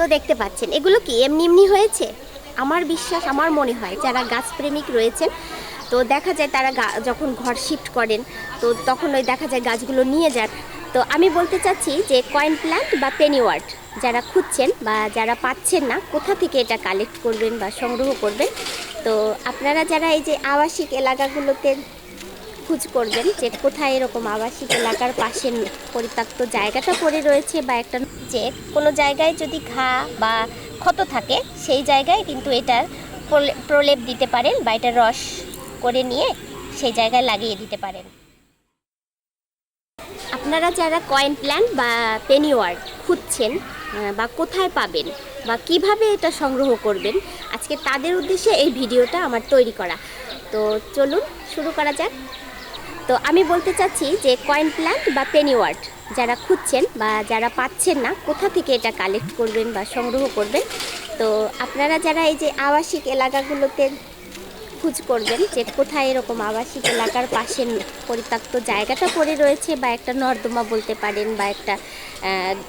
তো দেখতে পাচ্ছেন। এগুলো কি এমনি এমনি হয়েছে? আমার বিশ্বাস, আমার মনে হয় যারা গাছপ্রেমিক রয়েছেন, তো দেখা যায় তারা যখন ঘর শিফট করেন, তো তখন ওই দেখা যায় গাছগুলো নিয়ে যান। তো আমি বলতে চাচ্ছি যে কয়েন প্ল্যান্ট বা পেনিওয়ার্ড যারা খুঁজছেন বা যারা পাচ্ছেন না, কোথা থেকে এটা কালেক্ট করবেন বা সংগ্রহ করবেন? তো আপনারা যারা এই যে আবাসিক এলাকাগুলোতে খোঁজ করবেন যে কোথায় এরকম আবাসিক এলাকার পাশে পরিত্যক্ত জায়গাটা পড়ে রয়েছে বা একটা যে কোনো জায়গায় যদি ঘা বা ক্ষত থাকে, সেই জায়গায় কিন্তু এটার প্রলে- প্রলেপ দিতে পারেন বা এটার রস করে নিয়ে সেই জায়গায় লাগিয়ে দিতে পারেন। আপনারা যারা কয়েন প্ল্যান্ট বা পেনিওয়ার্ড খুঁজছেন বা কোথায় পাবেন বা কীভাবে এটা সংগ্রহ করবেন, আজকে তাদের উদ্দেশ্যে এই ভিডিওটা আমার তৈরি করা। তো চলুন, শুরু করা যাক। তো আমি বলতে চাচ্ছি যে কয়েন প্ল্যান্ট বা পেনিওয়ার্ড যারা খুঁজছেন বা যারা পাচ্ছেন না, কোথা থেকে এটা কালেক্ট করবেন বা সংগ্রহ করবেন? তো আপনারা যারা এই যে আবাসিক এলাকাগুলোতে খোঁজ করবেন যে কোথায় এরকম আবাসিক এলাকার পাশে পরিত্যক্ত জায়গাটা পড়ে রয়েছে বা একটা নর্দমা বলতে পারেন বা একটা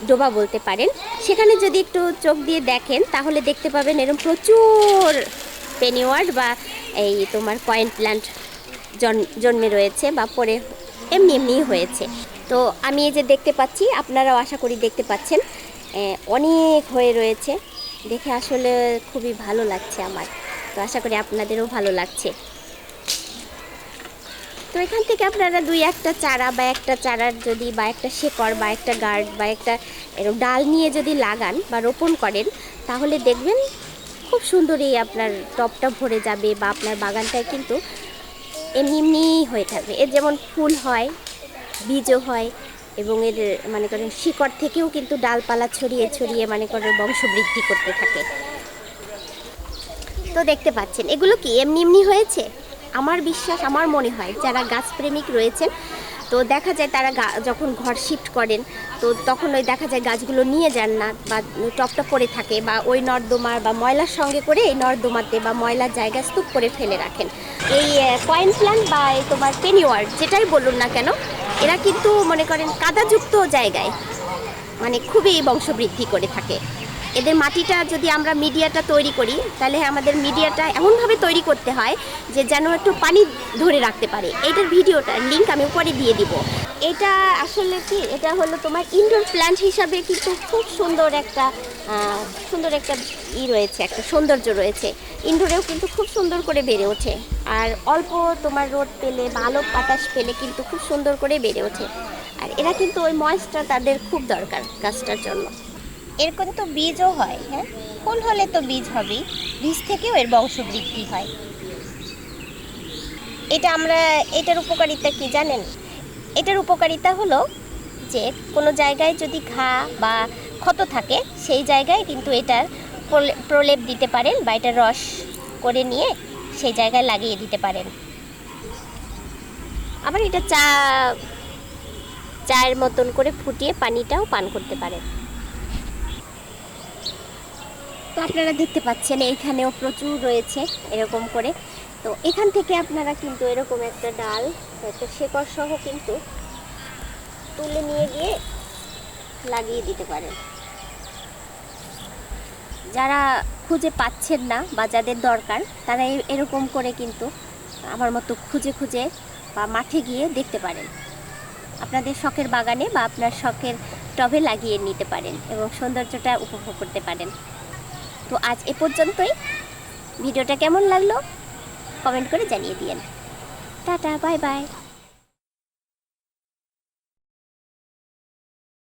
ডোবা বলতে পারেন, সেখানে যদি একটু চোখ দিয়ে দেখেন, তাহলে দেখতে পাবেন এরকম প্রচুর পেনিওয়ার্ড বা এই তোমার কয়েন প্ল্যান্ট জন্মে রয়েছে বা পরে এমনি এমনি হয়েছে। তো আমি এই যে দেখতে পাচ্ছি, আপনারাও আশা করি দেখতে পাচ্ছেন অনেক হয়ে রয়েছে। দেখে আসলে খুবই ভালো লাগছে আমার। তো আশা করি আপনাদেরও ভালো লাগছে। তো এখান থেকে আপনারা দুই একটা চারা বা একটা চারার যদি বা একটা শেকড় বা একটা গার্ড বা একটা এরকম ডাল নিয়ে যদি লাগান বা রোপণ করেন, তাহলে দেখবেন খুব সুন্দরই আপনার টপটা ভরে যাবে বা আপনার বাগানটায় কিন্তু এমনি হয়ে থাকবে। এর যেমন ফুল হয়, বীজও হয় এবং এর মানে করেন, শিকড় থেকেও কিন্তু ডালপালা ছড়িয়ে ছড়িয়ে মানে করেন, বংশবৃদ্ধি করতে থাকে। তো দেখতে পাচ্ছেন, এগুলো কি এমনি এমনি হয়েছে? আমার বিশ্বাস, আমার মনে হয়, যারা গাছপ্রেমিক রয়েছেন তো দেখা যায় তারা যখন ঘর শিফট করেন, তো তখন ওই দেখা যায় গাছগুলো নিয়ে যান না বা টপটা পড়ে থাকে বা ওই নর্দমার বা ময়লার সঙ্গে করে এই নর্দমাতে বা ময়লার জায়গা স্তূপ করে ফেলে রাখেন। এই কয়েন প্ল্যান্ট বা তোমার পেনিওয়ার্ড যেটাই বলুন না কেন, এরা কিন্তু মনে করেন কাদাযুক্ত জায়গায় মানে খুবই বংশবৃদ্ধি করে থাকে। এদের মাটিটা যদি আমরা মিডিয়াটা তৈরি করি, তাহলে আমাদের মিডিয়াটা এমনভাবে তৈরি করতে হয় যে যেন একটু পানি ধরে রাখতে পারে। এইটার ভিডিওটা লিঙ্ক আমি উপরে দিয়ে দিব। এটা আসলে কি? এটা হলো তোমার ইনডোর প্ল্যান্ট হিসাবে কিন্তু খুব সুন্দর একটা সুন্দর একটা ই রয়েছে, একটা সৌন্দর্য রয়েছে। ইনডোরেও কিন্তু খুব সুন্দর করে বেড়ে ওঠে। আর অল্প তোমার রোদ পেলে বা আলো বাতাস পেলে কিন্তু খুব সুন্দর করে বেড়ে ওঠে। আর এরা কিন্তু ওই ময়েসটা তাদের খুব দরকার গাছটার জন্য। এরকম তো বীজও হয় হ্যাঁ? ফুল হলে তো বীজ হবেই, বীজ থেকেও এর বংশবৃদ্ধি হয়। এটা আমরা, এটার উপকারিতা কি জানেন? এটার উপকারিতা হলো যে, কোনো জায়গায় যদি ঘা বা ক্ষত থাকে, সেই জায়গায় কিন্তু এটার প্রলে- প্রলেপ দিতে পারেন বা এটার রস করে নিয়ে সেই জায়গায় লাগিয়ে দিতে পারেন। আবার এটা চা, চায়ের মতন করে ফুটিয়ে পানিটাও পান করতে পারেন। তো আপনারা দেখতে পাচ্ছেন, এইখানেও প্রচুর রয়েছে এরকম করে। তো এখান থেকে আপনারা কিন্তু এরকম একটা ডাল, একটা শেকড় সহ কিন্তু তুলে নিয়ে গিয়ে লাগিয়ে দিতে পারেন। যারা খুঁজে পাচ্ছেন না বা যাদের দরকার, তারা এরকম করে কিন্তু আমার মতো খুঁজে খুঁজে বা মাঠে গিয়ে দেখতে পারেন। আপনাদের শখের বাগানে বা আপনার শখের টবে লাগিয়ে নিতে পারেন এবং সৌন্দর্যটা উপভোগ করতে পারেন। তো আজ এ পর্যন্তই। ভিডিওটা কেমন লাগল? কমেন্ট করে জানিয়ে দিয়েন। টাটা বাই বাই।